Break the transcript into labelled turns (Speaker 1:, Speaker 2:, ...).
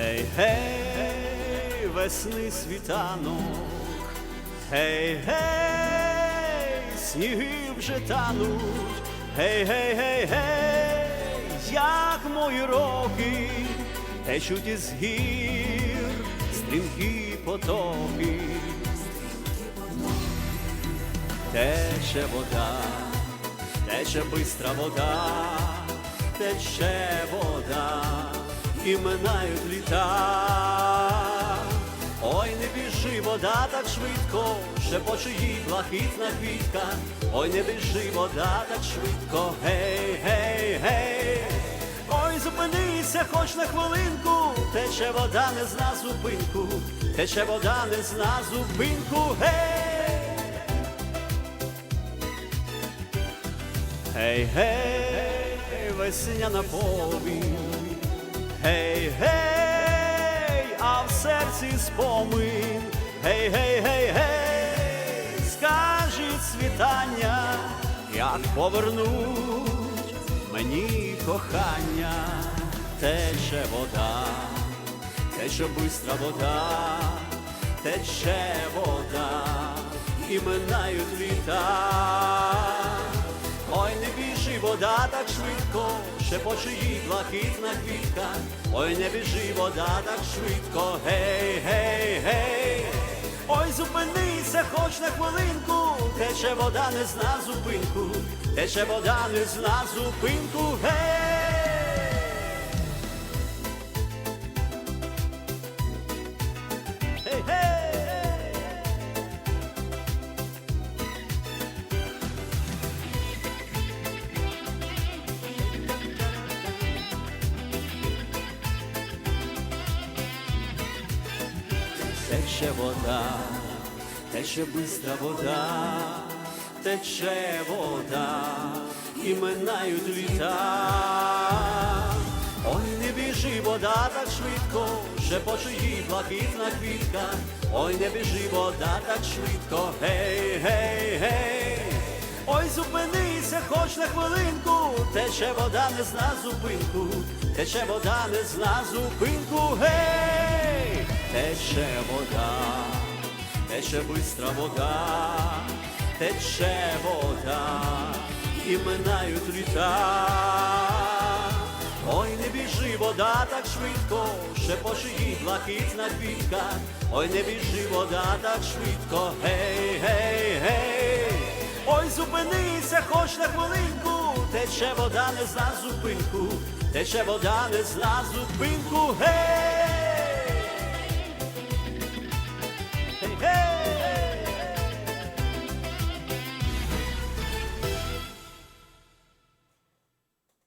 Speaker 1: Гей, гей, весни світанок, гей, гей, сніги вже тануть, гей, гей, гей, гей, як мої роки, течуть із гір, стрімкі потоки, тече вода, тече бистра вода, тече вода, і минають літа. Ой, не біжи, вода так швидко, шепоче їй блакитна квітка. Ой, не біжи, вода так швидко, гей, гей, гей. Ой, зупинися хоч на хвилинку, тече вода не зна зупинку, тече вода не зна зупинку, гей. Гей, гей, весняна повінь, спомин, гей, гей, гей, гей, скажіть світання, як повернуть мені кохання, тече вода, тече бистра вода, тече вода, і минають літа. Ой, не біжи, вода так швидко, шепоче їй блакитна квітка. Ой, не біжи, вода так швидко, гей, хоч на хвилинку, тече вода не зна зупинку, тече вода не зна зупинку, гей. Гей, вода, тече бистра вода, тече вода, і минають літа. Ой, не біжи, вода так швидко, шепоче їй блакитна квітка. Ой, не біжи, вода так швидко, гей, гей, гей. Ой, зупинися хоч на хвилинку, тече вода не зна зупинку, тече вода не зна зупинку, гей, тече вода, тече бистра вода, тече вода, і минають літа. Ой, не біжи, вода так швидко, шепоче їй блакитна квітка. Ой, не біжи, вода так швидко, гей, гей, гей. Ой, зупинися хоч на хвилинку, тече вода не зна зупинку, тече вода не зна зупинку, гей.